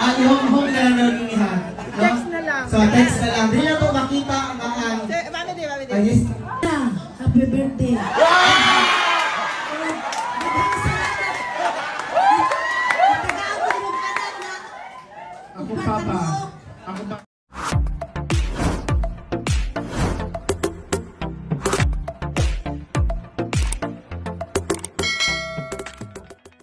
Yung home na ha. No? Text na lang. So, text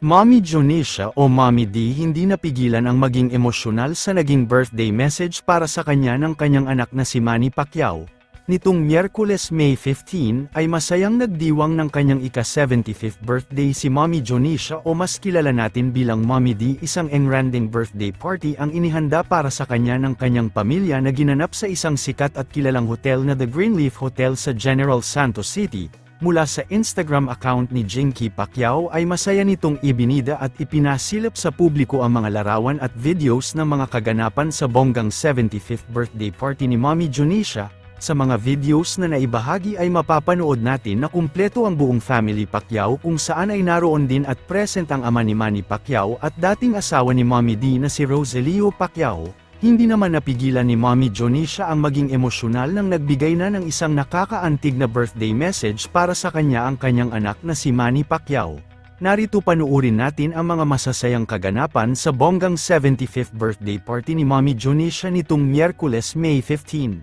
Mommy Jonisha o Mommy D hindi napigilan ang maging emosyonal sa naging birthday message para sa kanya ng kanyang anak na si Manny Pacquiao. Nitong Miyerkules May 15 ay masayang nagdiwang ng kanyang ika-75th birthday si Mommy Jonisha o mas kilala natin bilang Mommy D isang engranding birthday party ang inihanda para sa kanya ng kanyang pamilya na ginanap sa isang sikat at kilalang hotel na The Greenleaf Hotel sa General Santos City. Mula sa Instagram account ni Jinky Pacquiao ay masaya nitong ibinida at ipinasilip sa publiko ang mga larawan at videos ng mga kaganapan sa bonggang 75th birthday party ni Mommy Junisha. Sa mga videos na naibahagi ay mapapanood natin na kumpleto ang buong family Pacquiao kung saan ay naroon din at present ang ama ni Manny Pacquiao at dating asawa ni Mommy D na si Rogelio Pacquiao. Hindi naman napigilan ni Mommy Jonisha ang maging emosyonal nang nagbigay na ng isang nakakaantig na birthday message para sa kanya ang kanyang anak na si Manny Pacquiao. Narito panuurin natin ang mga masasayang kaganapan sa bonggang 75th birthday party ni Mommy Jonisha nitong Miyerkules May 15.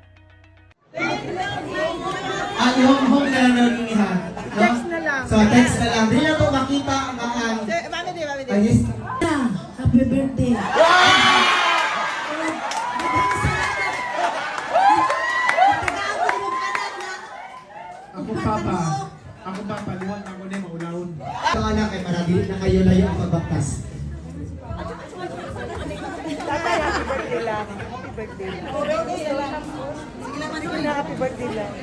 Ah, yung home na ha. No? Text na lang. So, text na lang. Di na Ako papa. Ako papa. Liwan ako na maulawon. Ito anak kay para di na kayo layo ang pagbaktas. Tatay, happy birthday lang. Happy birthday lang. Sige na, happy birthday lang.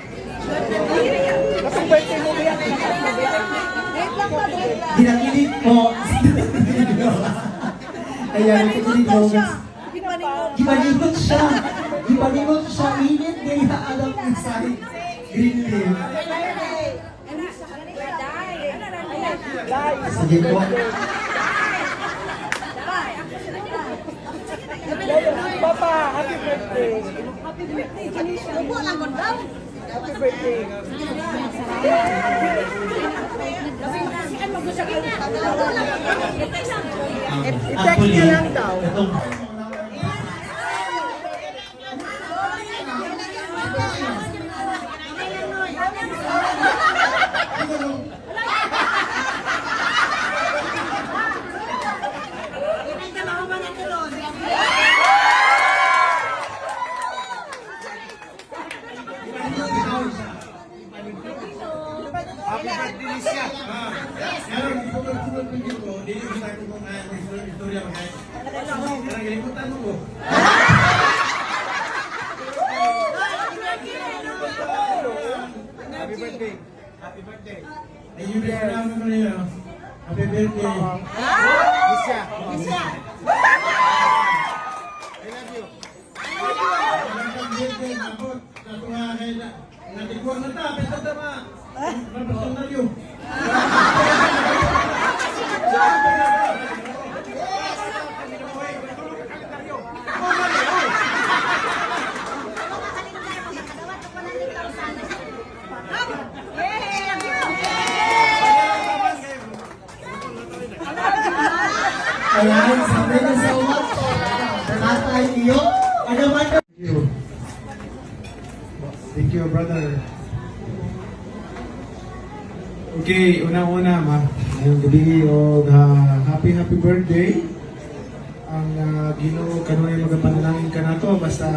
Happy birthday mo ba yan? Ginakilig po. Ayan, kikilig po. Gibalingot siya. Gibalingot siya. Init kaya alam ni. Green leaf. Sige po. Papa, happy birthday. Happy birthday, Janisha. Happy birthday. I-text niya lang daw. Itong Happy birthday ni siya. Ngayon, di ko magsunod ng dito. Di ko sa ko kung ano istorya istorya mga. Karang gilimutan mo ko. Happy birthday. Happy birthday. Ay, yung best namin ko niyo. Happy birthday. Misha. Misha. I love you. Happy birthday. Ako, ako nga kay na. Natikuan na ta, Ayan. Ano. Thank you, brother. Okay, una-una, ma. Ngayong gabi, o happy, happy birthday. Ang uh, Ginoo kanunay magapanalangin ka na to, basta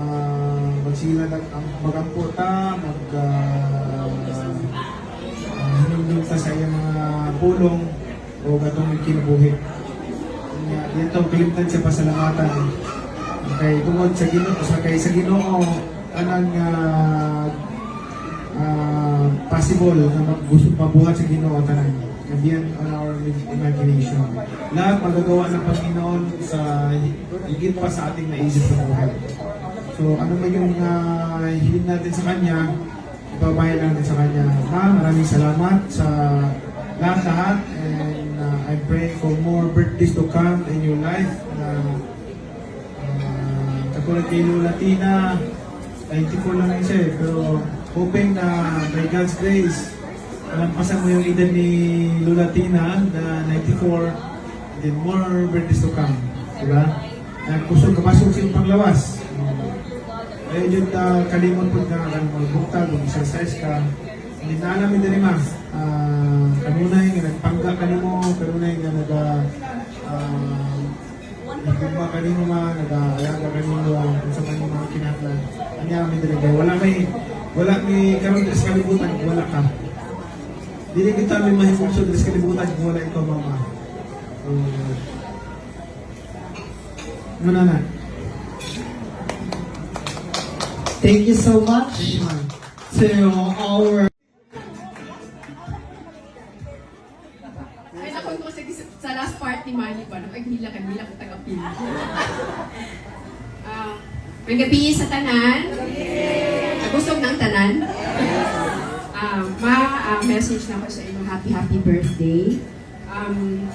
uh, magsila ang magamputa, mag uh, uh, hinumdum ta sa iyang mga pulong o gatong kinabuhi. Nga, Ito, kalimtan sa pasalamatan kay tungod sa Ginoo sa kay sa Ginoo anang uh, uh, possible na mabuhat sa Ginoo tanan and beyond on our imagination. Lahat magagawa ng Panginoon sa higit pa sa ating naisip sa buhay. So ano man yung uh, hiling natin sa Kanya, ipabayan natin sa Kanya. Ma, maraming salamat sa lahat-lahat and uh, I pray for more birthdays to come in your life. Na uh, katulad kay Lola Tina, 94 lang yun siya eh, pero hoping na by God's grace, malampasan mo yung edad ni Lola Tina na 94, then more birthdays to come. Diba? Nagpusog kapasok sa iyong panglawas. Ayun yun, uh, kalimot po ka, kan magbukta, mag-exercise ka. Hindi na alam din ma. Uh, kanunay nga nagpangga ka nimo, kanunay nga nag uh, nagkumba ka nimo ma, nag-aalaga ka nimo kung sa kanimo mga kinahanglan. Anya mi diri kay wala may wala may karon sa kalibutan kung wala ka. Dili kita may mahimungso sa kalibutan kung wala ikaw mama. Uh, Muna na. Thank you so much to our sa, sa last part ni Manny pa, ay, hila ka, hila ko tagapin. Ah, may gabi sa tanan. Nagusog ng tanan. Ah, ma, ah, message na ko sa inyo, happy, happy birthday. Um,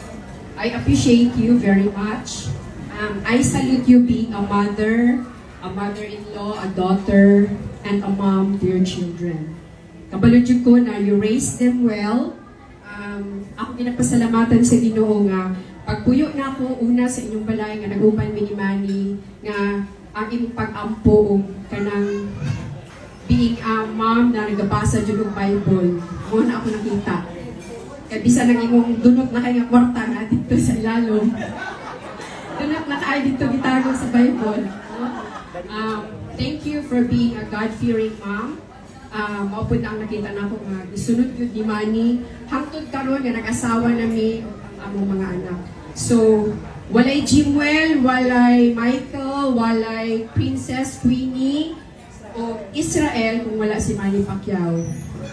I appreciate you very much. Um, I salute you being a mother, a mother-in-law, a daughter, and a mom to your children. Kabalod ko na you raised them well. Um, ako ginapasalamatan sa Ginoo nga pagpuyo na ako una sa inyong balay nga naguban mi ni Manny nga ang imong pag-ampo kanang being a mom na nagabasa jud og Bible. Mo na ako nakita. Kaya bisa nang imong dunot na kay kwarta na dito sa ilalom. dunot na kay dito gitago sa Bible. Um, thank you for being a God-fearing mom. Uh, mao po na ang nakita na ako nga gisunod yun ni Manny hangtod karon nga nag-asawa na mi among mga anak. So, walay Jimwell, walay Michael, walay Princess Queenie, o Israel kung wala si Manny Pacquiao.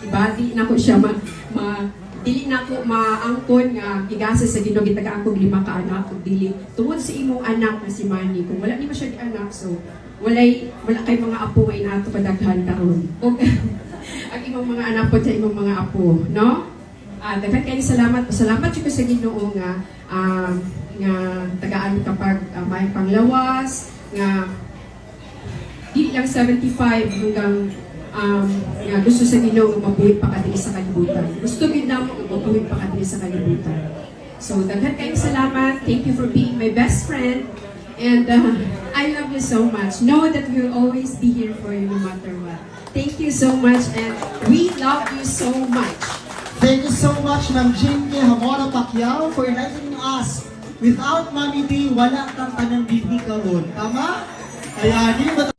Diba? Di na ko siya ma, ma dili na ko maangkon nga gigasa sa Ginoo gitagaan kog lima ka anak ug dili tungod sa imong anak na si Manny kung wala ni siya anak so walay wala kay mga apo nga inato kadaghan karon ug ang imong mga anak po sa imong mga apo no Ah, daghan kayo salamat. Salamat jud sa Ginoo nga ah, nga tagaan kapag ah, may panglawas nga lang 75 hanggang um, nga gusto sa Ginoo mabuhi pa kadiri sa kalibutan. Gusto gid namo mabuhi pa kadiri sa kalibutan. So daghan kayong salamat. Thank you for being my best friend. And uh, I love you so much. Know that we'll always be here for you no matter what. Thank you so much and we love you so much. Thank you so much, Ma'am Jinky Hamora Pacquiao, for enlightening us. Without Mami D, wala kang tanang bibi karon. Tama? Di ba